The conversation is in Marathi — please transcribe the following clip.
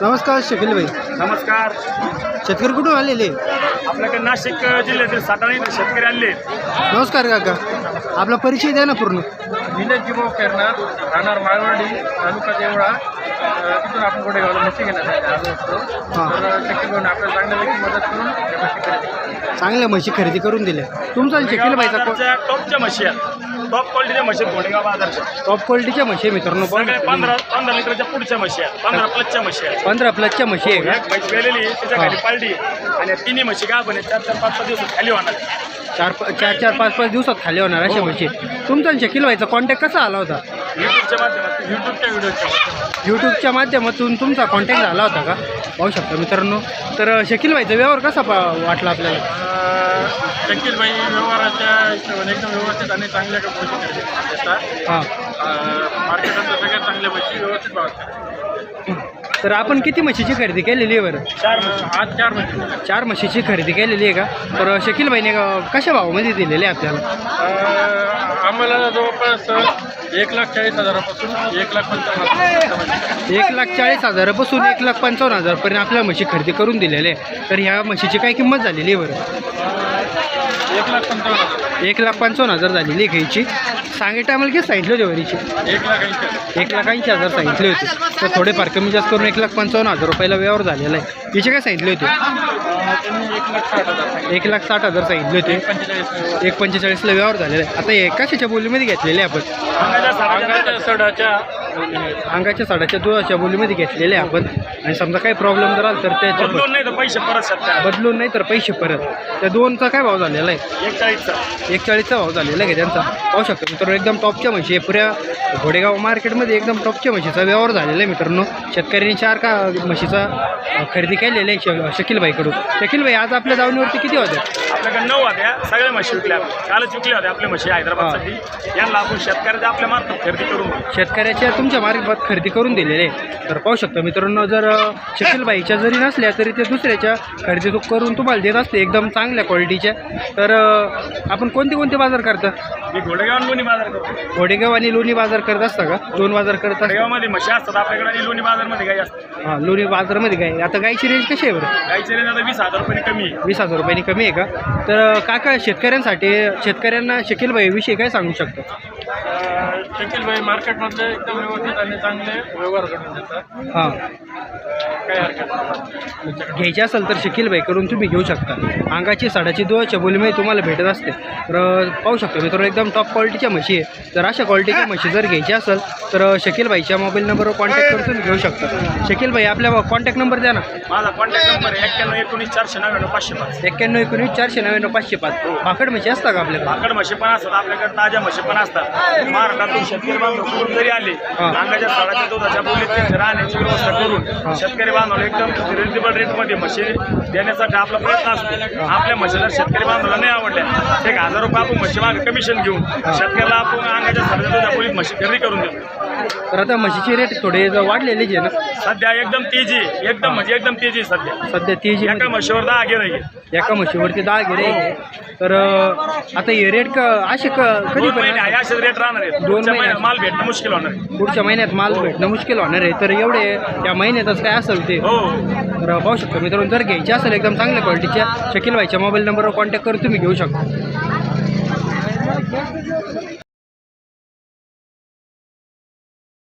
नमस्कार शकील भाई नमस्कार. शेतकरी कुठून आलेले? आपल्याकडे नाशिक जिल्ह्यातील सातारा इथे शेतकरी आले नमस्कार काका. आपला परिचय द्या ना पूर्ण. निलेश जिभाऊ करणार राहणार माळवाडी तालुका देवळा. अ, तिथून आपण कुठे गावाला म्हशी घेण्यासाठी आलो असतो. हां. तर शक्य करून आपल्याला चांगल्यापैकी मदत करून त्या म्हशी खरेदी करू. चांगल्या म्हशी खरेदी करून दिल्या. तुमचा शकील भाईचा को- बाजारच्या टॉपच्या म्हशी आहेत. टॉप क्वालिटीच्या म्हशी आहेत घोडेगाव बाजारच्या. टॉप क्वालिटीच्या म्हशी आहे मित्रांनो सगळे पंधरा पंधरा लिटरच्या पुढच्या म्हशी आहेत. पंधरा प्लसच्या म्हशी आहेत. पंधरा प्लसच्या म्हशी आहे का? एक म्हशी पेलेली त्याच्याखाली पालटी आणि या तिन्ही म्हशी का पण चार चार पाच पाच दिवस खाली होणार चार चार चार पाच पाच दिवसात खाली होणार अशा हो. म्हशी तुमचा आणि शकील भाईचा कॉन्टॅक्ट कसा आला होता? युट्यूबच्या माध्यमातून. युट्यूबच्या व्हिडिओच्या माध्यमातून. यूट्यूबच्या माध्यमातून तुमचा कॉन्टॅक्ट झाला होता का? पाहू शकता मित्रांनो. तर शकील भाईचा व्यवहार कसा पा वाटला आपल्याला? शकील भाई व्यवहाराच्या हिशोबाने एकदम व्यवस्थित आणि चांगल्या देतात हां. मार्केटातल्या सगळ्यात चांगल्या म्हशी व्यवस्थित भावात तर आपण किती म्हशीची खरेदी केलेली आहे बरं? चार म्हशी. आज चार म्हशी. चार म्हशीची खरेदी केलेली आहे का? तर शकील भाईने कशा भावामध्ये दिलेले आहे आपल्याला? अं, आम्हाला जवळपास एक लाख चाळीस हजारापासून एक लाख पंचावन्न हजार एक लाख चाळीस हजारापासून एक लाख पंचावन्न हजारपर्यंत आपल्याला म्हशी खरेदी करून दिलेले आहे. तर ह्या म्हशीची काय किंमत झालेली आहे बरं? एक लाख पंचावन्न हजार. एक लाख पंचावन्न हजार झालेली आहे घ्यायची सांगे टायमाला किती सांगितले होते वरीची. एक लाख ऐंशी हजार. एक लाख ऐंशी हजार सांगितले होते. तर थोडेफार कमी जास्त करून एक लाख पंचावन्न हजार रुपयाला व्यवहार झालेला आहे. हिचे काय सांगितले होते? अं, त्यांनी एक लाख साठ हजार सांगितले. एक लाख साठ हजार सांगितले होते. पंचेचाळीस एक पंचेचाळीसला व्यवहार झालेला आहे. आता हे कशाच्या बोलीमध्ये घेतलेले आहे आपण सडाच्या अंगाच्या साडाच्या दुधाच्या बोलीमध्ये घेतलेले आहे आपण. आणि समजा काही प्रॉब्लेम जर आला तर त्याच्या बदलून नाही तर पैसे परत शकतात बदलून नाही तर पैसे परत. त्या दोनचा काय भाव झालेला आहे? एक चाळीसचा एक चाळीसचा भाव झालेला आहे त्यांचा? पाहू शकतो मित्रांनो एकदम टॉपच्या म्हशी आहे. पुऱ्या घोडेगाव मार्केटमध्ये एकदम टॉपच्या म्हशीचा व्यवहार झालेला आहे मित्रांनो. शेतकऱ्यांनी चार का म्हशीचा खरेदी केलेला आहे श शकीलबाईकडून. शकीलबाई आज आपल्या दावणीवरती किती होत्या आपल्याकडे नऊ होत्या सगळ्या म्हशी विकल्या कालच विकल्या होत्या आपल्या म्हशी हैदराबादसाठी. यांना आपण शेतकऱ्याच्या आपल्या मार्फत खरेदी करून देऊ. शेतकऱ्याच्या तुमच्या मार्फत खरेदी करून दिलेले. आहे तर पाहू शकता मित्रांनो जर शकीलबाईच्या जरी नसल्या तरी ते दुसऱ्याच्या खरेदी करून तुम्हाला देत असते एकदम चांगल्या क्वालिटीच्या तर अ, आपण कोणते कोणते बाजार करता? मी घोडेगाव लोणी बाजार करतो. घोडेगाव आणि लोणी बाजार करत असता का? दोन बाजार करत असता. घोडेगावमध्ये म्हशी असतात आपल्याकडे आणि लोणी बाजारमध्ये गाई असतात. हां लोणी बाजारमध्ये गाय आता गायची रेंज कशी आहे बरं? गाईचे रेंज आता वीस हजार रुपये कमी आहे. वीस हजार रुपयांनी कमी आहे का? तर काका शेतकऱ्यांसाठी शेतकऱ्यांना शकीलबाईविषयी काय सांगू शकतो? शकील भाई मार्केटमध्ये एकदम व्यवस्थित आणि चांगले व्यवहार करून देतात हां. घ्यायची असेल तर शकीलबाई करून तुम्ही घेऊ शकता. अंगाची साडाची दुधाच्या बोलीमध्ये तुम्हाला भेटत असते. तर पाहू शकतो मित्रांनो एकदम टॉप क्वालिटीच्या म्हशी आहे. जर अशा क्वालिटीच्या म्हशी जर घ्यायची असेल तर शकीलबाईच्या मोबाईल नंबरवर कॉन्टॅक्ट करून तुम्ही घेऊ शकता. शकीलबाई आपल्या कॉन्टॅक्ट नंबर द्या ना. माझा कॉन्टॅक्ट नंबर एक्क्याण्णव एकोणीस चारशे नव्याण्णव पाचशे पाच. एक्क्याण्णव एकोणीस चारशे नव्याण्णव पाचशे पाच. भाकड म्हशी असता का आपल्याकडे? भाकड म्हशी पण असतात आपल्याकडे ताज्या म्हशी पण असतात. महाराष्ट्रातून शेतकरी बांधव कुठून जरी आले. हा. अंगाच्या साडाच्या दुधाच्या बोलीत राहण्याची व्यवस्था करून शेतकरी बांधवाला एकदम रिजनेबल रेटमध्ये म्हशी देण्यासाठी आपला प्रयत्न असतो. आपल्या म्हशीला शेतकरी बांधवाला नाही आवडल्या एक हजार रुपये आपण म्हशी मागे कमिशन घेऊन शेतकऱ्याला आपण अंगाच्या साडाच्या दुधाच्या म्हशी खरेदी करून देतो. तर आता म्हशीचे रेट थोडे ज- वाढलेलेच आहे ना? सध्या एकदम तेजी आहे. एकदम म्हणजे एकदम तेजी आहे सध्या. सध्या ती जी एका म्हशीवर दहा आहे. एका म्हशीवरती दहा गिरे तर अं, आता हे रेट क असे क कधी दोन महिने आहे पर्यंत असेच रेट राहणार आहेत दोन दोन महिने. महिन्यात माल भेटणं मुश्किल होणार आहे. पुढच्या महिन्यात माल भेटणं मुश्किल होणार आहे. तर एवढे या महिन्यातच काय असेल ते? हो. तर पाहू शकतो मित्रांनो जर घ्यायचे असेल एकदम चांगल्या क्वालिटीच्या शकील भाईच्या मोबाईल नंबरवर कॉन्टॅक्ट करून तुम्ही घेऊ शकता.